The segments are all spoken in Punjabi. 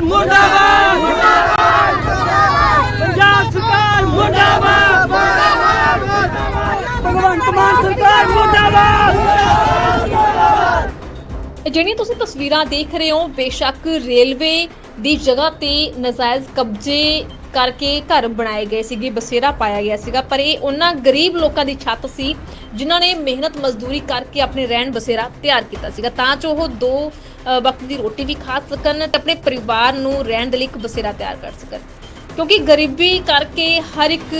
ਸਰਕਾਰ ਮੁਰਦਾਬਾਦ। ਪੰਜਾਬ ਸਰਕਾਰ ਮੁਰਦਾਬਾਦ। ਭਗਵੰਤ ਮਾਨ ਸਰਕਾਰ ਮੁਰਦਾਬਾਦ। ਜਿਹੜੀਆਂ ਤੁਸੀਂ ਤਸਵੀਰਾਂ ਦੇਖ ਰਹੇ ਹੋ, ਬੇਸ਼ੱਕ ਰੇਲਵੇ ਦੀ ਜਗ੍ਹਾ ਤੇ ਨਜਾਇਜ਼ ਕਬਜ਼ੇ ਕਰਕੇ ਘਰ ਬਣਾਏ ਗਏ ਸੀਗੇ, ਬਸੇਰਾ ਪਾਇਆ ਗਿਆ ਸੀਗਾ, ਪਰ ਇਹ ਉਹਨਾਂ ਗਰੀਬ ਲੋਕਾਂ ਦੀ ਛੱਤ ਸੀ, ਜਿਨ੍ਹਾਂ ਨੇ ਮਿਹਨਤ ਮਜ਼ਦੂਰੀ ਕਰਕੇ ਆਪਣੇ ਰਹਿਣ ਬਸੇਰਾ ਤਿਆਰ ਕੀਤਾ ਸੀਗਾ। ਤਾਂ ਜੋ ਉਹ ਦੋ ਵਕਤ ਦੀ ਰੋਟੀ ਵੀ ਖਾ ਸਕਣ ਤੇ ਆਪਣੇ ਪਰਿਵਾਰ ਨੂੰ ਰਹਿਣ ਦੇ ਲਈ ਇੱਕ ਬਸੇਰਾ ਤਿਆਰ ਕਰ ਸਕਣ। ਕਿਉਂਕਿ ਗਰੀਬੀ ਕਰਕੇ ਹਰ ਇੱਕ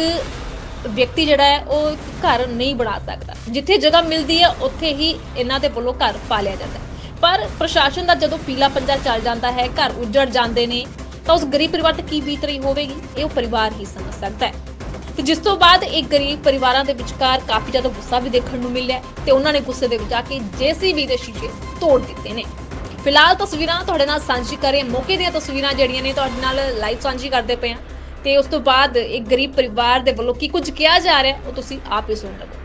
ਵਿਅਕਤੀ ਜਿਹੜਾ ਹੈ, ਉਹ ਘਰ ਨਹੀਂ ਬਣਾ ਸਕਦਾ। ਜਿੱਥੇ ਜਗ੍ਹਾ ਮਿਲਦੀ ਹੈ, ਉੱਥੇ ਹੀ ਇਹਨਾਂ ਦੇ ਵੱਲੋਂ ਘਰ ਪਾ ਲਿਆ ਜਾਂਦਾ ਪਰ ਪ੍ਰਸ਼ਾਸਨ ਦਾ ਜਦੋਂ ਪੀਲਾ ਪੰਜਾ ਚੱਲ ਜਾਂਦਾ ਹੈ, ਘਰ ਉੱਜੜ ਜਾਂਦੇ ਨੇ, ਤਾਂ ਉਸ ਗਰੀਬ ਪਰਿਵਾਰ ਤੇ ਕੀ ਬੀਤ ਰਹੀ ਹੋਵੇਗੀ? ਇਹ ਉਹ ਪਰਿਵਾਰ ਹੀ ਸਮਝ ਸਕਦਾ ਹੈ। ਤੇ ਜਿਸ ਤੋਂ ਬਾਅਦ ਇੱਕ ਗਰੀਬ ਪਰਿਵਾਰਾਂ ਦੇ ਵਿਚਕਾਰ ਕਾਫੀ ਜ਼ਿਆਦਾ ਗੁੱਸਾ ਵੀ ਦੇਖਣ ਨੂੰ ਮਿਲਿਆ ਤੇ ਉਹਨਾਂ ਨੇ ਗੁੱਸੇ ਦੇ ਵਿੱਚ ਆ ਕੇ ਜੀਸੀਬੀ ਦੇ ਸ਼ੀਸ਼ੇ ਤੋੜ ਦਿੱਤੇ ਨੇ। ਫਿਲਹਾਲ ਤਸਵੀਰਾਂ ਤੁਹਾਡੇ ਨਾਲ ਸਾਂਝੀ ਕਰੇ ਮੌਕੇ ਦੀਆਂ ਤਸਵੀਰਾਂ ਜਿਹੜੀਆਂ ਨੇ ਤੁਹਾਡੇ ਨਾਲ ਲਾਈਵ ਸਾਂਝੀ ਕਰਦੇ ਪਏ ਆ ਤੇ ਉਸ ਤੋਂ ਬਾਅਦ ਇੱਕ ਗਰੀਬ ਪਰਿਵਾਰ ਦੇ ਵੱਲੋਂ ਕੀ ਕੁਝ ਕਿਹਾ ਜਾ ਰਿਹਾ ਉਹ ਤੁਸੀਂ ਆਪ ਹੀ ਸੁਣ ਲਵੋ।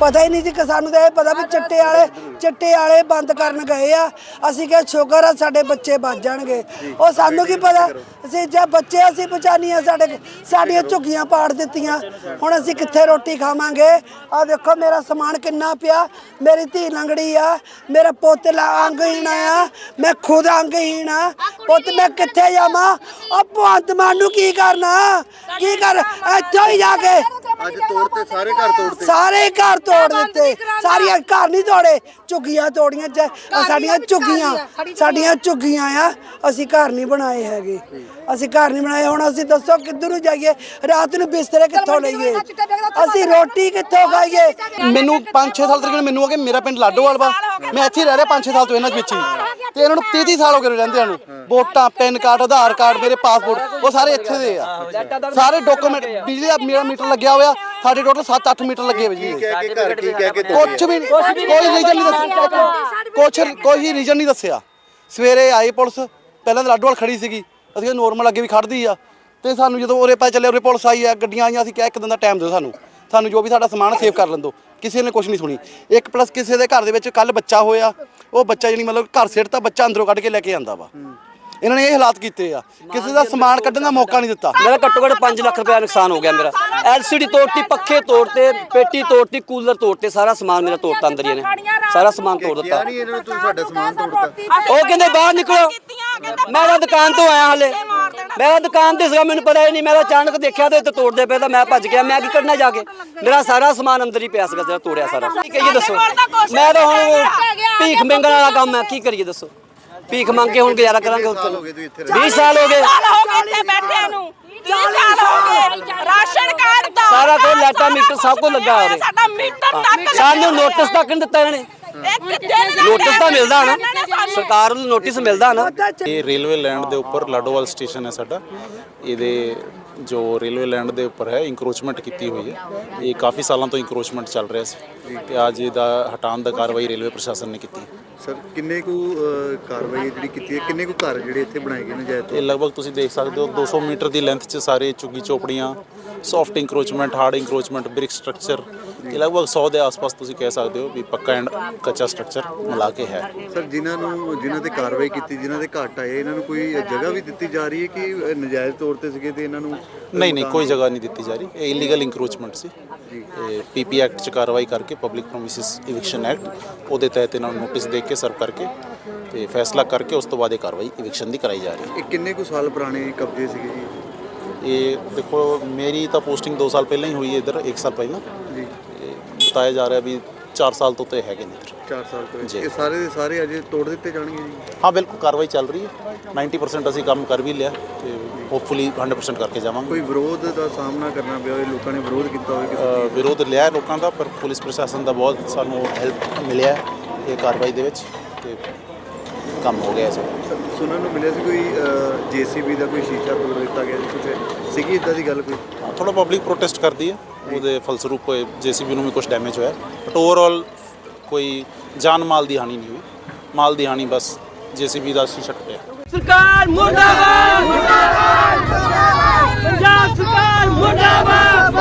ਪਤਾ ਹੀ ਨਹੀਂ ਸੀ ਕਿ ਸਾਨੂੰ ਤਾਂ ਇਹ ਪਤਾ ਵੀ ਚਿੱਟੇ ਵਾਲੇ ਚਿੱਟੇ ਵਾਲੇ ਬੰਦ ਕਰਨ ਗਏ ਆ। ਅਸੀਂ ਕਿਹਾ ਸ਼ੁਕਰ ਆ ਸਾਡੇ ਬੱਚੇ ਬਚ ਜਾਣਗੇ। ਉਹ ਸਾਨੂੰ ਕੀ ਪਤਾ? ਅਸੀਂ ਜੇ ਬੱਚੇ ਅਸੀਂ ਬਚਾਨੀਆਂ ਸਾਡੇ ਸਾਡੀਆਂ ਝੁੱਗੀਆਂ ਪਾੜ ਦਿੱਤੀਆਂ। ਹੁਣ ਅਸੀਂ ਕਿੱਥੇ ਰੋਟੀ ਖਾਵਾਂਗੇ? ਆ ਦੇਖੋ ਮੇਰਾ ਸਮਾਨ ਕਿੰਨਾ ਪਿਆ। ਮੇਰੀ ਧੀ ਲੰਗੜੀ ਆ ਮੇਰਾ ਪੁੱਤ ਲਾ ਅੰਗਹੀਣ ਆ ਮੈਂ ਖੁਦ ਅੰਗਹੀਣ ਆ। ਪੁੱਤ ਮੈਂ ਕਿੱਥੇ ਜਾਵਾਂ? ਉਹ ਭਗਵੰਤ ਮਾਨ ਨੂੰ ਕੀ ਕਰਨਾ? ਕੀ ਕਰ ਇੱਥੋਂ ਹੀ ਜਾ ਕੇ ਅੱਜ ਤੋੜਤੇ ਸਾਰੇ ਘਰ ਤੋੜਤੇ ਸਾਰੇ ਘਰ ਤੋੜ ਦਿੱਤੇ। ਸਾਰੀਆਂ ਘਰ ਨਹੀਂ ਤੋੜੇ। ਝੁੱਗੀਆਂ ਤੋੜੀਆਂ ਜ- ਸਾਡੀਆਂ ਝੁੱਗੀਆਂ ਸਾਡੀਆਂ ਝੁੱਗੀਆਂ ਆ। ਅਸੀਂ ਘਰ ਨਹੀਂ ਬਣਾਏ ਹੈਗੇ। ਅਸੀਂ ਘਰ ਨਹੀਂ ਬਣਾਏ। ਹੁਣ ਅਸੀਂ ਦੱਸੋ ਕਿੱਧਰ ਨੂੰ ਜਾਈਏ? ਰਾਤ ਨੂੰ ਬਿਸਤਰੇ ਕਿੱਥੋਂ ਲਈਏ? ਅਸੀਂ ਰੋਟੀ ਕਿੱਥੋਂ ਖਾਈਏ? ਮੈਨੂੰ 5-6 ਸਾਲ ਤੱਕ ਮੈਨੂੰ ਹੋ ਗਏ ਮੇਰਾ ਪਿੰਡ ਲਾਡੋਵਾਲ ਵਾ। ਮੈਂ ਇੱਥੇ ਹੀ ਰਹਿ ਰਿਹਾ 5-6 ਸਾਲ ਤੋਂ ਇਹਨਾਂ ਦੇ ਵਿੱਚ ਹੀ। ਤੇ ਇਹਨਾਂ ਨੂੰ 30 ਸਾਲ ਹੋ ਗਏ ਰਹਿੰਦਿਆਂ ਨੂੰ। ਵੋਟਾਂ ਪੈਨ ਕਾਰਡ ਆਧਾਰ ਕਾਰਡ ਮੇਰੇ ਪਾਸਪੋਰਟ ਉਹ ਸਾਰੇ ਇੱਥੇ ਦੇ ਆ। ਸਾਰੇ ਡਾਕੂਮੈਂਟ ਬਿਜਲੀ ਦਾ ਮੇਰਾ ਮੀਟਰ ਲੱਗਿਆ ਹੋਇਆ। ਸਾਡੇ ਟੋਟਲ 7-8 ਮੀਟਰ ਲੱਗੇ ਹੋਏ ਜੀ। ਕਹਿ ਕੇ ਘਰ ਕੀ ਕਹਿ ਕੇ ਕੁਛ ਵੀ ਨਹੀਂ- ਕੋਈ ਰੀਜਨ ਨਹੀਂ ਦੱਸਿਆ। ਕੁਛ ਕੋਈ ਰੀਜਨ ਨਹੀਂ ਦੱਸਿਆ। ਸਵੇਰੇ ਆਈ ਪੁਲਿਸ ਪਹਿਲਾਂ ਤਾਂ ਲਾਡੋਵਾਲ ਖੜੀ ਸੀਗੀ। ਅਸੀਂ ਨੋਰਮਲ ਅੱਗੇ ਵੀ ਖੜਦੀ ਆ। ਤੇ ਸਾਨੂੰ ਜਦੋਂ ਉਰੇ ਪਤਾ ਚੱਲਿਆ ਉਰੇ ਪੁਲਿਸ ਆਈ ਆ ਗੱਡੀਆਂ ਆਈਆਂ ਅਸੀਂ ਕਿਹਾ ਇੱਕ ਦਿਨ ਦਾ ਟਾਈਮ ਦਿਓ ਸਾਨੂੰ। ਸਾਨੂੰ ਜੋ ਵੀ ਸਾਡਾ ਸਮਾਨ ਸੇਵ ਕਰ ਲੈਣ ਦਿਓ। ਕਿਸੇ ਨੇ ਕੁਝ ਨਹੀਂ ਸੁਣੀ। ਇੱਕ ਪਲੱਸ ਕਿਸੇ ਦੇ ਘਰ ਦੇ ਵਿੱਚ ਕੱਲ ਬੱਚਾ ਹੋਇਆ ਉਹ ਬੱਚਾ ਜਿਹੜੀ ਮਤਲਬ ਘਰ ਸਿਰ ਤਾਂ ਬੱਚਾ ਅੰਦਰੋਂ ਕੱਢ ਕੇ ਲੈ ਕੇ ਆਂਦਾ ਵਾ। ਇਹਨਾਂ ਨੇ ਇਹ ਹਾਲਾਤ ਕੀਤੇ ਆ। ਕਿਸੇ ਦਾ ਸਮਾਨ ਕੱਢਣ ਦਾ ਮੌਕਾ ਨਹੀਂ ਦਿੱਤਾ। ਮੇਰਾ ਘੱਟੋ ਘੱਟ 5 ਲੱਖ ਰੁਪਏ ਨੁਕਸਾਨ ਹੋ ਗਿਆ ਮੇਰਾ। ਐਲਸੀਡੀ ਤੋੜਤੀ ਪੱਖੇ ਤੋੜਤੇ ਪੇਟੀ ਤੋੜਤੀ ਕੂਲਰ ਤੋੜਤੇ ਸਾਰਾ ਸਮਾਨ ਮੇਰਾ ਤੋੜਤਾ ਅੰਦਰ ਹੀ ਇਹਨੇ। ਸਾਰਾ ਸਮਾਨ ਤੋੜ ਦਿੱਤਾ। ਕਿਹਾ ਨਹੀਂ ਇਹਨਾਂ ਨੂੰ ਤੁਸੀਂ ਸਾਡਾ ਸਮਾਨ ਤੋੜਤਾ ਉਹ ਕਹਿੰਦੇ ਬਾਹਰ ਨਿਕਲੋ। ਮੈਂ ਤਾਂ ਦੁਕਾਨ ਤੋਂ ਆਇਆ ਹਲੇ। ਮੈਂ ਤਾਂ ਦੁਕਾਨ ਤੇ ਸੀਗਾ ਮੈਨੂੰ ਪਤਾ ਹੀ ਨਹੀਂ। ਮੈਂ ਤਾਂ ਅਚਾਨਕ ਦੇਖਿਆ ਤੇ ਇੱਥੇ ਤੋੜਦੇ ਪਏ ਤਾਂ ਮੈਂ ਭੱਜ ਗਿਆ। ਮੈਂ ਕੀ ਕਰਨਾ ਜਾ ਕੇ। ਮੇਰਾ ਸਾਰਾ ਸਮਾਨ ਅੰਦਰ ਹੀ ਪਿਆ ਸੀਗਾ ਜਿਹੜਾ ਤੋੜਿਆ ਸਾਰਾ। ਕੀ ਕਰੀਏ ਦੱਸੋ? ਮੈਂ ਤਾਂ ਹੁਣ ਭੀਖ ਮੰਗਣ ਵਾਲਾ ਕੰਮ ਹੈ ਕੀ ਕਰੀਏ ਦੱਸੋ? ਭੀਖ ਮੰਗ ਕੇ ਹੁਣ ਗੁਜ਼ਾਰਾ ਕਰਾਂਗੇ ਰਹਿ 20 ਸਾਲ ਹੋ ਗਏ। ਸਾਲ ਹੋ ਗਏ ਇੱਥੇ ਬੈਠਿਆਂ ਨੂੰ। 30 ਸਾਲ ਹੋ ਗਏ। ਰਾਸ਼ਨ ਕਾਰਡ ਦਾ ਸਾਰਾ ਕੁਝ ਲਾਈਟਾਂ ਮੀਟਰ ਸਭ ਕੁਝ ਲੱਗਾ ਹੋਇਆ। ਸਾਡਾ ਮੀਟਰ ਤੱਕ ਸਾਨੂੰ ਨੋਟਿਸ ਤੱਕ ਨਹੀਂ ਦਿੱਤਾ ਇਹਨਾਂ। ਨੋਟਿਸ ਤਾਂ ਮਿਲਦਾ ਨਾ। ਸਰਕਾਰ ਨੂੰ ਨੋਟਿਸ ਮਿਲਦਾ ਨਾ। ਇਹ ਰੇਲਵੇ ਲੈਂਡ ਦੇ ਉੱਪਰ ਲਾਡੋਵਾਲ ਸਟੇਸ਼ਨ ਹੈ ਸਾਡਾ। ਇਹਦੇ ਜੋ ਰੇਲਵੇ ਲੈਂਡ ਦੇ ਉੱਪਰ ਹੈ ਇੰਕਰੋਚਮੈਂਟ ਕੀਤੀ ਹੋਈ ਹੈ। ਇਹ ਕਾਫੀ ਸਾਲਾਂ ਤੋਂ ਇੰਕਰੋਚਮੈਂਟ ਚੱਲ ਰਿਹਾ ਸੀ। ਤੇ ਅੱਜ ਇਹਦਾ ਹਟਾਉਣ ਦਾ ਕਾਰਵਾਈ ਰੇਲਵੇ ਪ੍ਰਸ਼ਾਸਨ ਨੇ ਕੀਤੀ। ਸਰ ਕਿੰਨੇ ਕੁ ਕਾਰਵਾਈ ਜਿਹੜੀ ਕੀਤੀ ਹੈ? ਕਿੰਨੇ ਕੁ ਘਰ ਜਿਹੜੇ ਇੱਥੇ ਬਣਾਏ ਗਏ ਨੇ ਜਾਇਜ਼ ਇਹ ਲਗਭਗ ਤੁਸੀਂ ਦੇਖ ਸਕਦੇ ਹੋ 200 ਮੀਟਰ ਦੀ ਲੈਂਥ 'ਚ ਸਾਰੇ ਝੁੱਗੀ ਚੋਪੜੀਆਂ soft encroachment hard encroachment brick structure ਇਹ ਲਗਭਗ 100 ਦੇ ਆਸ-ਪਾਸ ਤੁਸੀਂ ਕਹਿ ਸਕਦੇ ਹੋ ਵੀ ਪੱਕਾ ਐਂਡ ਕੱਚਾ ਸਟਰਕਚਰ ਮਿਲਾ ਕੇ ਹੈ। ਸਰ ਜਿਨ੍ਹਾਂ ਨੂੰ ਜਿਨ੍ਹਾਂ ਤੇ ਕਾਰਵਾਈ ਕੀਤੀ ਜਿਨ੍ਹਾਂ ਦੇ ਘੱਟ ਆਏ ਇਹਨਾਂ ਨੂੰ ਕੋਈ ਜਗ੍ਹਾ ਵੀ ਦਿੱਤੀ ਜਾ ਰਹੀ ਹੈ ਕਿ ਨਜਾਇਜ਼ ਤੌਰ ਤੇ ਸੀਗੇ ਤੇ ਇਹਨਾਂ ਨੂੰ ਨਹੀਂ ਨਹੀਂ ਕੋਈ ਜਗ੍ਹਾ ਨਹੀਂ ਦਿੱਤੀ ਜਾ ਰਹੀ ਇਹ ਇਲੀਗਲ ਇੰਕਰੋਚਮੈਂਟ ਸੀ। ਪੀਪੀ ਐਕਟ 'ਚ ਕਾਰਵਾਈ ਕਰਕੇ ਪਬਲਿਕ ਪ੍ਰੋਮਿਸਿਸ ਇਵਿਕਸ਼ਨ ਐਕਟ ਉਹਦੇ ਤਹਿਤ ਇਹਨਾਂ ਨੂੰ ਨੋਟਿਸ ਦੇ ਕੇ ਸਰਵ ਕਰਕੇ ਤੇ ਫੈਸਲਾ ਕਰਕੇ ਉਸ ਤੋਂ ਬਾਅਦ ਇਹ ਕਾਰਵਾਈ ਇਵਿਕਸ਼ਨ ਦੀ ਕਰਾਈ ਜਾ ਰਹੀ ਇਹ ਕਿੰਨੇ ਕੁ ਸਾਲ ਪੁਰਾਣੇ ਕਬਜ਼ੇ ਸੀਗੇ ਜੀ? ਹੈ ਇਹ ਦੇਖੋ ਮੇਰੀ ਤਾਂ ਪੋਸਟਿੰਗ 2 ਸਾਲ ਪਹਿਲਾਂ ਹੀ ਹੋਈ ਹੈ ਇੱਧਰ 1 ਸਾਲ ਪਹਿਲਾਂ। ਜੀ। ਬਤਾਇਆ ਜਾ ਰਿਹਾ ਵੀ 4 ਸਾਲ ਤੋਂ ਤੇ ਹੈਗੇ ਨੇ ਇੱਧਰ। 4 ਸਾਲ ਤੋਂ ਜੀ। ਇਹ ਸਾਰੇ ਦੇ ਸਾਰੇ ਅਜੇ ਤੋੜ ਦਿੱਤੇ ਜਾਣਗੇ ਜੀ? ਹਾਂ ਬਿਲਕੁਲ ਕਾਰਵਾਈ ਚੱਲ ਰਹੀ ਹੈ। 90% ਅਸੀਂ ਕੰਮ ਕਰ ਵੀ ਲਿਆ ਤੇ ਹੋਪਫੁਲੀ 100% ਕਰਕੇ ਜਾਵਾਂਗੇ। ਕੋਈ ਵਿਰੋਧ ਦਾ ਸਾਹਮਣਾ ਕਰਨਾ ਪਿਆ ਹੋਵੇ ਲੋਕਾਂ ਨੇ ਵਿਰੋਧ ਕੀਤਾ ਹੋਵੇ ਕਿਸੇ ਅ, ਵਿਰੋਧ ਲਿਆ ਹੈ ਲੋਕਾਂ ਦਾ ਪਰ ਪੁਲਿਸ ਪ੍ਰਸ਼ਾਸਨ ਦਾ ਬਹੁਤ ਸਾਨੂੰ ਹੈਲਪ ਮਿਲਿਆ ਹੈ ਇਹ ਕਾਰਵਾਈ ਦੇ ਵਿੱਚ ਤੇ ਕੰਮ ਹੋ ਗਿਆ ਹੈ ਸਭ। ਸੁਣਨ ਨੂੰ ਮਿਲਿਆ ਸੀ ਕੋਈ ਜੀਸੀਬੀ ਦਾ ਕੋਈ ਸ਼ੀਸ਼ਾ ਤੋੜ ਦਿੱਤਾ ਗਿਆ ਜੀ ਕੁਝ ਸੀਗੀ ਇਦਾਂ ਦੀ ਗੱਲ ਕੋਈ? ਥੋੜਾ ਪਬਲਿਕ ਪ੍ਰੋਟੈਸਟ ਕਰਦੀ ਹੈ ਉਹਦੇ ਫਲਸਰੂਪ ਜੀਸੀਬੀ ਨੂੰ ਵੀ ਕੁਝ ਡੈਮੇਜ ਹੋਇਆ ਬਟ ਓਵਰਆਲ ਕੋਈ ਜਾਨ ਮਾਲ ਦੀ ਹਾਨੀ ਨਹੀਂ ਹੋਈ। ਮਾਲ ਦੀ ਹਾਨੀ ਬਸ ਜੀਸੀਬੀ ਦਾ ਸ਼ੀਸ਼ਾ ਟੁੱਟਿਆ ਸਰਕਾਰ ਮੁਰਦਾਬਾਦ! ਪੰਜਾਬ ਸਰਕਾਰ ਮੁਰਦਾਬਾਦ!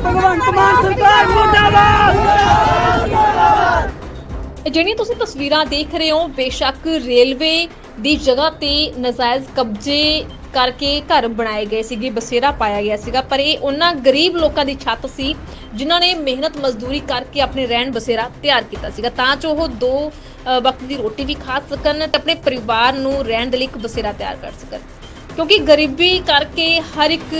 ਭਗਵੰਤ ਮਾਨ ਸਰਕਾਰ ਮੁਰਦਾਬਾਦ! ਇਹ ਜਿਹੜੀਆਂ ਤੁਸੀਂ ਤਸਵੀਰਾਂ ਦੇਖ ਰਹੇ ਹੋ ਬੇਸ਼ੱਕ ਰੇਲਵੇ ਦੀ ਜਗ੍ਹਾ ਤੇ ਨਜਾਇਜ਼ ਕਬਜ਼ੇ ਕਰਕੇ ਘਰ ਬਣਾਏ ਗਏ ਸੀਗੇ, ਬਸੇਰਾ ਪਾਇਆ ਗਿਆ ਸੀਗਾ, ਪਰ ਇਹ ਉਹਨਾਂ ਗਰੀਬ ਲੋਕਾਂ ਦੀ ਛੱਤ ਸੀ, ਜਿਨ੍ਹਾਂ ਨੇ ਮਿਹਨਤ ਮਜ਼ਦੂਰੀ ਕਰਕੇ ਆਪਣੇ ਰਹਿਣ ਬਸੇਰਾ ਤਿਆਰ ਕੀਤਾ ਸੀਗਾ। ਤਾਂ ਜੋ ਉਹ ਦੋ ਵਕਤ ਦੀ ਰੋਟੀ ਵੀ ਖਾ ਸਕਣ ਤੇ ਆਪਣੇ ਪਰਿਵਾਰ ਨੂੰ ਰਹਿਣ ਦੇ ਲਈ ਇੱਕ ਬਸੇਰਾ ਤਿਆਰ ਕਰ ਸਕਣ। ਕਿਉਂਕਿ ਗਰੀਬੀ ਕਰਕੇ ਹਰ ਇੱਕ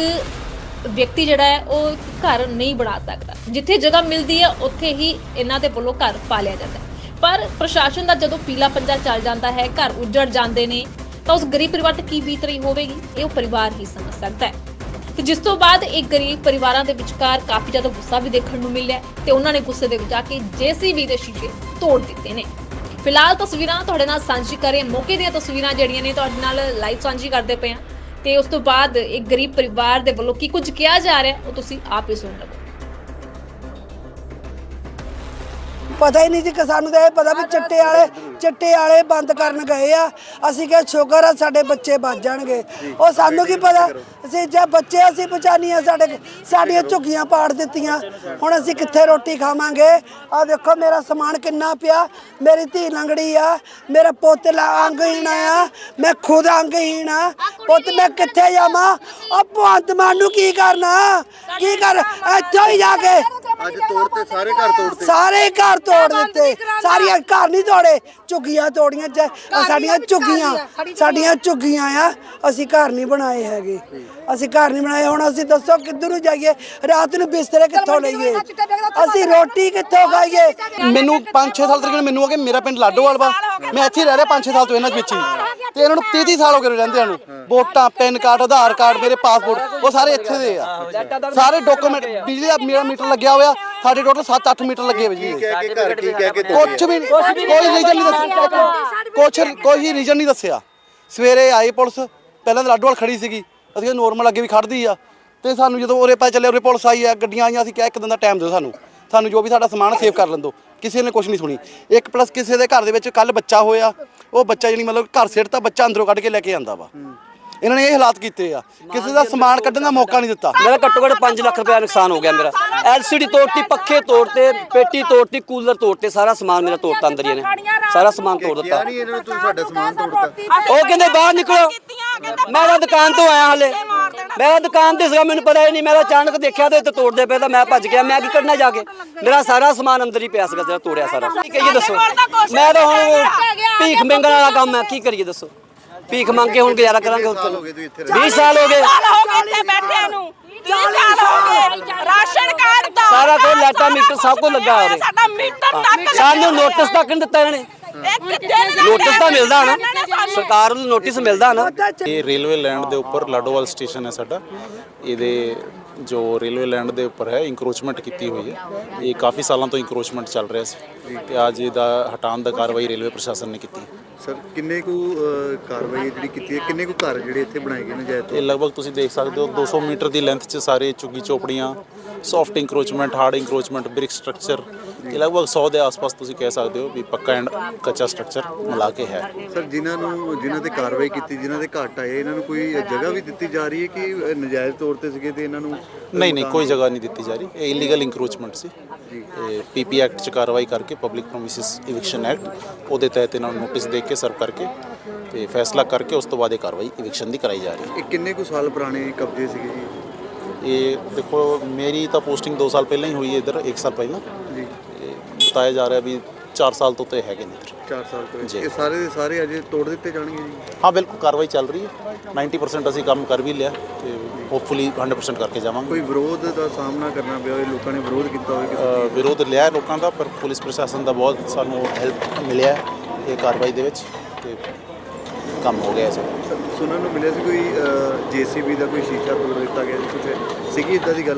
ਵਿਅਕਤੀ ਜਿਹੜਾ ਹੈ, ਉਹ ਘਰ ਨਹੀਂ ਬਣਾ ਸਕਦਾ। ਜਿੱਥੇ ਜਗ੍ਹਾ ਮਿਲਦੀ ਹੈ, ਉੱਥੇ ਹੀ ਇਹਨਾਂ ਦੇ ਵੱਲੋਂ ਘਰ ਪਾ ਲਿਆ ਜਾਂਦਾ ਹੈ। ਪਰ ਪ੍ਰਸ਼ਾਸਨ ਦਾ ਜਦੋਂ ਪੀਲਾ ਪੰਜਾ ਚੱਲ ਜਾਂਦਾ ਹੈ, ਘਰ ਉੱਜੜ ਜਾਂਦੇ ਨੇ ਤਾਂ ਉਸ ਗਰੀਬ ਪਰਿਵਾਰ ਤੇ ਕੀ ਬੀਤ ਰਹੀ ਹੋਵੇਗੀ ਇਹ ਉਹ ਪਰਿਵਾਰ ਹੀ ਸਮਝ ਸਕਦਾ ਹੈ। ਤੇ ਜਿਸ ਤੋਂ ਬਾਅਦ ਇਹ ਗਰੀਬ ਪਰਿਵਾਰਾਂ ਦੇ ਵਿਚਕਾਰ ਕਾਫੀ ਜ਼ਿਆਦਾ ਗੁੱਸਾ ਵੀ ਦੇਖਣ ਨੂੰ ਮਿਲਿਆ ਤੇ ਉਹਨਾਂ ਨੇ ਗੁੱਸੇ ਦੇ ਵਿੱਚ ਆ ਕੇ ਜੀਸੀਬੀ ਦੇ ਸ਼ੀਸ਼ੇ ਤੋੜ ਦਿੱਤੇ ਨੇ। ਫਿਲਹਾਲ ਤਸਵੀਰਾਂ ਤੁਹਾਡੇ ਨਾਲ ਸਾਂਝੀ ਕਰੇ ਮੌਕੇ ਦੀਆਂ ਤਸਵੀਰਾਂ ਜਿਹੜੀਆਂ ਨੇ ਤੁਹਾਡੇ ਨਾਲ ਲਾਈਵ ਸਾਂਝੀ ਕਰਦੇ ਪਏ ਆ ਤੇ ਉਸ ਤੋਂ ਬਾਅਦ ਇੱਕ ਗਰੀਬ ਪਰਿਵਾਰ ਦੇ ਵੱਲੋਂ ਕੀ ਕੁਝ ਕਿਹਾ ਜਾ ਰਿਹਾ ਉਹ ਤੁਸੀਂ ਆਪ ਹੀ ਸੁਣ ਲਵੋ। ਪਤਾ ਹੀ ਨਹੀਂ ਜੀ ਕਿ ਸਾਨੂੰ ਤਾਂ ਇਹ ਪਤਾ ਵੀ ਚਿੱਟੇ ਵਾਲੇ ਚਿੱਟੇ ਵਾਲੇ ਬੰਦ ਕਰਨ ਗਏ ਆ। ਅਸੀਂ ਕਿਹਾ ਸ਼ੁਕਰ ਆ ਸਾਡੇ ਬੱਚੇ ਬਚ ਜਾਣਗੇ। ਉਹ ਸਾਨੂੰ ਕੀ ਪਤਾ? ਅਸੀਂ ਜੇ ਬੱਚੇ ਅਸੀਂ ਬਚਾਨੀ ਆ ਸਾਡੇ ਸਾਡੀਆਂ ਝੁੱਗੀਆਂ ਪਾੜ ਦਿੱਤੀਆਂ। ਹੁਣ ਅਸੀਂ ਕਿੱਥੇ ਰੋਟੀ ਖਾਵਾਂਗੇ? ਆ ਦੇਖੋ ਮੇਰਾ ਸਮਾਨ ਕਿੰਨਾ ਪਿਆ। ਮੇਰੀ ਧੀ ਲੰਗੜੀ ਆ। ਮੇਰਾ ਪੁੱਤ ਲਾ ਅੰਗਹੀਣ ਆ ਮੈਂ ਖੁਦ ਅੰਗਹੀਣ ਆ। ਪੁੱਤ ਮੈਂ ਕਿੱਥੇ ਜਾਵਾਂ? ਉਹ ਭਗਵੰਤ ਮਾਨ ਨੂੰ ਕੀ ਕਰਨਾ? ਕੀ ਕਰ? ਇੱਥੋਂ ਹੀ ਜਾ ਕੇ ਅੱਜ ਤੋੜਤੇ ਸਾਰੇ ਘਰ ਤੋੜਤੇ ਸਾਰੇ ਘਰ ਤੋੜ ਦਿੱਤੇ। ਸਾਰੀਆਂ ਘਰ ਨਹੀਂ ਤੋੜੇ। ਝੁੱਗੀਆਂ ਤੋੜੀਆਂ ਚ ਸਾਡੀਆਂ ਝੁੱਗੀਆਂ ਸਾਡੀਆਂ ਝੁੱਗੀਆਂ ਆ ਅਸੀਂ ਘਰ ਨਹੀਂ ਬਣਾਏ ਹੈਗੇ। ਅਸੀਂ ਘਰ ਨਹੀਂ ਬਣਾਏ ਹੁਣ ਅਸੀਂ ਦੱਸੋ ਕਿੱਧਰ ਨੂੰ ਜਾਈਏ? ਰਾਤ ਨੂੰ ਬਿਸਤਰੇ ਕਿੱਥੋਂ ਲਈਏ? ਅਸੀਂ ਰੋਟੀ ਕਿੱਥੋਂ ਖਾਈਏ? ਮੈਨੂੰ 5-6 ਸਾਲ ਤੱਕ ਮੈਨੂੰ ਆ ਕਿ ਮੇਰਾ ਪਿੰਡ ਲਾਡੋਵਾਲ ਵਾ ਮੈਂ ਇੱਥੇ ਰਹਿ ਰਿਹਾ 5-6 ਸਾਲ ਤੋਂ ਇਹਨਾਂ ਦੇ ਵਿੱਚ ਹੀ। ਤੇ ਇਹਨਾਂ ਨੂੰ 30 ਸਾਲ ਹੋ ਗਏ ਰਹਿੰਦਿਆਂ ਨੂੰ। ਵੋਟਾਂ ਪੈਨ ਕਾਰਡ ਆਧਾਰ ਕਾਰਡ ਮੇਰੇ ਪਾਸਪੋਰਟ ਉਹ ਸਾਰੇ ਇੱਥੇ ਦੇ ਆ। ਸਾਰੇ ਡਾਕੂਮੈਂਟ ਬਿਜਲੀ ਦਾ ਮੇਰਾ ਮੀਟਰ ਲੱਗਿਆ ਹੋਇਆ। ਸਾਡੇ ਟੋਟਲ 7-8 ਮੀਟਰ ਲੱਗੇ ਬਿਜਲੀ ਦੇ ਕਹਿ ਕੇ ਘਰ ਕੀ ਕਹਿ ਕੇ ਕੁਛ ਵੀ ਨਹੀਂ ਕੋਈ ਰੀਜਨ ਨਹੀਂ ਦੱਸਿਆ। ਕੁਛ ਕੋਈ ਰੀਜਨ ਨਹੀਂ ਦੱਸਿਆ। ਸਵੇਰੇ ਆਈ ਪੁਲਿਸ ਪਹਿਲਾਂ ਤਾਂ ਲਾਡੋਵਾਲ ਖੜੀ ਸੀਗੀ। ਅਸੀਂ ਨੋਰਮਲ ਅੱਗੇ ਵੀ ਖੜਦੀ ਆ। ਤੇ ਸਾਨੂੰ ਜਦੋਂ ਉਰੇ ਪਾ ਚੱਲੇ ਉਰੇ ਪੁਲਿਸ ਆਈ ਆ ਗੱਡੀਆਂ ਆਈਆਂ ਅਸੀਂ ਕਿਹਾ ਇੱਕ ਦਿਨ ਦਾ ਟਾਈਮ ਦਿਓ ਸਾਨੂੰ। ਸਾਨੂੰ ਜੋ ਵੀ ਸਾਡਾ ਸਮਾਨ ਸੇਵ ਕਰ ਲੈਂਦੋ ਕਿਸੇ ਨੇ ਕੁਝ ਨਹੀਂ ਸੁਣੀ। ਇੱਕ ਪਲੱਸ ਕਿਸੇ ਦੇ ਘਰ ਦੇ ਵਿੱਚ ਕੱਲ ਬੱਚਾ ਹੋਇਆ। ਉਹ ਬੱਚਾ ਜਿਹੜੀ ਮਤਲਬ ਘਰ ਸਿੱਟ ਤਾਂ ਬੱਚਾ ਅੰਦਰੋਂ ਕੱਢ ਕੇ ਲੈ ਕੇ ਆਂਦਾ ਵਾ। ਇਹਨਾਂ ਨੇ ਇਹ ਹਾਲਾਤ ਕੀਤੇ ਆ। ਕਿਸੇ ਦਾ ਸਮਾਨ ਕੱਢਣ ਦਾ ਮੌਕਾ ਨਹੀਂ ਦਿੱਤਾ। ਮੇਰਾ ਘੱਟੋ ਘੱਟ 5 ਲੱਖ ਰੁਪਏ ਦਾ ਨੁਕਸਾਨ ਹੋ ਗਿਆ ਮੇਰਾ। ਐਲਸੀਡੀ ਤੋੜਤੀ ਪੱਖੇ ਤੋੜਤੇ ਪੇਟੀ ਤੋੜਤੀ ਕੂਲਰ ਤੋੜਤੇ ਸਾਰਾ ਸਮਾਨ ਮੇਰਾ ਤੋੜਤਾ ਅੰਦਰ ਹੀ ਨੇ ਸਾਰਾ ਸਮਾਨ ਤੋੜ ਦਿੱਤਾ। ਕਿਹਾ ਨਹੀਂ ਇਹਨਾਂ ਨੂੰ ਤੁਸੀਂ ਸਾਡਾ ਸਮਾਨ ਤੋੜਤਾ। ਉਹ ਕਹਿੰਦੇ ਬਾਹਰ ਨਿਕਲੋ। ਮੈਂ ਤਾਂ ਦੁਕਾਨ ਤੋਂ ਆਇਆ ਹਲੇ। ਮੈਂ ਤਾਂ ਦੁਕਾਨ ਤੇ ਸੀਗਾ ਮੈਨੂੰ ਪਤਾ ਹੀ ਨਹੀਂ। ਮੈਂ ਤਾਂ ਅਚਾਨਕ ਦੇਖਿਆ ਤੇ ਇੱਥੇ ਤੋੜਦੇ ਪਏ ਤਾਂ ਮੈਂ ਭੱਜ ਗਿਆ। ਮੈਂ ਕੀ ਕਰਨਾ ਜਾ ਕੇ? ਮੇਰਾ ਸਾਰਾ ਸਮਾਨ ਅੰਦਰ ਹੀ ਪਿਆ ਸੀਗਾ ਜਿਹੜਾ ਤੋੜਿਆ ਸਾਰਾ। ਕੀ ਕਰੀਏ ਦੱਸੋ? ਮੈਂ ਤਾਂ ਹੁਣ ਭੀਖ ਮੰਗਣ ਵਾਲਾ ਕੰਮ ਹੈ ਕੀ ਕਰੀਏ ਦੱਸੋ? ਭੀਖ ਮੰਗ ਕੇ ਹੁਣ ਗੁਜ਼ਾਰਾ ਕਰਾਂਗੇ ਹੋਰ ਸਾਲ ਹੋ ਚਲੋ ਗਏ ਤੁਸੀਂ ਇੱਥੇ 20 ਸਾਲ ਹੋ ਗਏ। ਸਾਲ ਹੋ ਗਏ ਇੱਥੇ ਬੈਠਿਆਂ ਨੂੰ। 30 ਸਾਲ ਹੋ ਗਏ। ਰਾਸ਼ਨ ਕਾਰਡ ਦਾ ਸਾਰਾ ਕੁਝ ਲਾਟਾ ਮੀਟਰ ਸਭ ਕੁਝ ਲੱਗਾ ਹੋਇਆ ਸਾਡਾ ਮੀਟਰ ਤੱਕ ਸਾਨੂੰ ਨੋਟਿਸ ਤੱਕ ਨਹੀਂ ਦਿੱਤਾ ਇਹਨਾਂ ਨੇ। ਇੱਕ ਦਿਨ ਨੋਟਿਸ ਤਾਂ ਮਿਲਦਾ ਨਾ। ਸਰਕਾਰ ਨੂੰ ਨੋਟਿਸ ਮਿਲਦਾ ਨਾ। ਇਹ ਰੇਲਵੇ ਲੈਂਡ ਦੇ ਉੱਪਰ ਲਾਡੋਵਾਲ ਸਟੇਸ਼ਨ ਹੈ ਸਾਡਾ। ਇਹਦੇ ਜੋ ਰੇਲਵੇ ਲੈਂਡ ਦੇ ਉੱਪਰ ਹੈ ਇੰਕਰੋਚਮੈਂਟ ਕੀਤੀ ਹੋਈ ਹੈ। ਇਹ ਕਾਫੀ ਸਾਲਾਂ ਤੋਂ ਇੰਕਰੋਚਮੈਂਟ ਚੱਲ ਰਿਹਾ ਸੀ। ਤੇ ਅੱਜ ਇਹਦਾ ਹਟਾਉਣ ਦਾ ਕਾਰਵਾਈ ਰੇਲਵੇ ਪ੍ਰਸ਼ਾਸਨ ਨੇ ਕੀਤੀ। ਸਰ ਕਿੰਨੇ ਕੁ ਕਾਰਵਾਈ ਜਿਹੜੀ ਕੀਤੀ ਹੈ ਕਿੰਨੇ ਕੁ ਘਰ ਜਿਹੜੇ ਇੱਥੇ ਬਣਾਏ ਗਏ ਨੇ ਜਾਇਦ ਇਹ ਲਗਭਗ ਤੁਸੀਂ ਦੇਖ ਸਕਦੇ ਹੋ 200 ਮੀਟਰ ਦੀ ਲੈਂਥ 'ਚ ਸਾਰੇ ਝੁੱਗੀ ਚੋਪੜੀਆਂ soft encroachment hard encroachment brick structure ਇਹ ਲਗਭਗ 100 ਦੇ ਆਸ-ਪਾਸ ਤੁਸੀਂ ਕਹਿ ਸਕਦੇ ਹੋ ਵੀ ਪੱਕਾ ਐਂਡ ਕੱਚਾ ਸਟਰਕਚਰ ਮਿਲਾ ਕੇ ਹੈ। ਸਰ ਜਿਨ੍ਹਾਂ ਨੂੰ ਜਿਨ੍ਹਾਂ ਤੇ ਕਾਰਵਾਈ ਕੀਤੀ ਜਿਨ੍ਹਾਂ ਦੇ ਘਾਟ ਆਏ ਇਹਨਾਂ ਨੂੰ ਕੋਈ ਜਗ੍ਹਾ ਵੀ ਦਿੱਤੀ ਜਾ ਰਹੀ ਹੈ ਕਿ ਨਜਾਇਜ਼ ਤੌਰ ਤੇ ਸੀਗੇ ਤੇ ਇਹਨਾਂ ਨੂੰ ਨਹੀਂ ਨਹੀਂ ਕੋਈ ਜਗ੍ਹਾ ਨਹੀਂ ਦਿੱਤੀ ਜਾ ਰਹੀ ਇਹ ਇਲੀਗਲ ਇੰਕਰੋਚਮੈਂਟ ਸੀ। ਪੀਪੀ ਐਕਟ 'ਚ ਕਾਰਵਾਈ ਕਰਕੇ ਪਬਲਿਕ ਪ੍ਰੋਮਿਸਿਸ ਇਵਿਕਸ਼ਨ ਐਕਟ ਉਹਦੇ ਤਹਿਤ ਇਹਨਾਂ ਨੂੰ ਨੋਟਿਸ ਦੇ ਕੇ ਸਰਵ ਕਰਕੇ ਤੇ ਫੈਸਲਾ ਕਰਕੇ ਉਸ ਤੋਂ ਬਾਅਦ ਇਹ ਕਾਰਵਾਈ ਇਵਿਕਸ਼ਨ ਦੀ ਕਰਾਈ ਜਾ ਰਹੀ ਹੈ। ਇਹ ਕਿੰਨੇ ਕੁ ਸਾਲ ਪੁਰਾਣੇ ਕਬਜ਼ੇ ਸੀਗੇ ਜੀ? ਇਹ ਦੇਖੋ ਮੇਰੀ ਤਾਂ ਪੋਸਟਿੰਗ 2 ਸਾਲ ਪਹਿਲਾਂ ਹੀ ਹੋਈ ਹੈ ਇੱਧਰ 1 ਸਾਲ ਪਹਿਲਾਂ। ਜੀ। ਬਤਾਇਆ ਜਾ ਰਿਹਾ ਵੀ 4 ਸਾਲ ਤੋਂ ਤੇ ਹੈਗੇ ਨੇ ਇੱਧਰ। 4 ਸਾਲ ਤੋਂ ਜੀ। ਇਹ ਸਾਰੇ ਦੇ ਸਾਰੇ ਅਜੇ ਤੋੜ ਦਿੱਤੇ ਜਾਣਗੇ ਜੀ? ਹਾਂ ਬਿਲਕੁਲ ਕਾਰਵਾਈ ਚੱਲ ਰਹੀ ਹੈ। 90% ਅਸੀਂ ਕੰਮ ਕਰ ਵੀ ਲਿਆ ਤੇ ਹੋਪਫੁਲੀ 100% ਕਰਕੇ ਜਾਵਾਂਗੇ। ਕੋਈ ਵਿਰੋਧ ਦਾ ਸਾਹਮਣਾ ਕਰਨਾ ਪਿਆ ਹੋਵੇ ਲੋਕਾਂ ਨੇ ਵਿਰੋਧ ਕੀਤਾ ਹੋਵੇ ਕਿਸੇ ਅ, ਵਿਰੋਧ ਲਿਆ ਹੈ ਲੋਕਾਂ ਦਾ ਪਰ ਪੁਲਿਸ ਪ੍ਰਸ਼ਾਸਨ ਦਾ ਬਹੁਤ ਸਾਨੂੰ ਹੈਲਪ ਮਿਲਿਆ ਹੈ ਇਹ ਕਾਰਵਾਈ ਦੇ ਵਿੱਚ ਤੇ ਕੰਮ ਹੋ ਗਿਆ ਸਭ। ਸੁਣਨ ਨੂੰ ਮਿਲਿਆ ਸੀ ਕੋਈ ਜੀਸੀਬੀ ਦਾ ਕੋਈ ਸ਼ੀਸ਼ਾ ਤੋੜ ਦਿੱਤਾ ਗਿਆ ਜੀ ਕੁਝ ਸੀਗੀ ਇਦਾਂ ਦੀ ਗੱਲ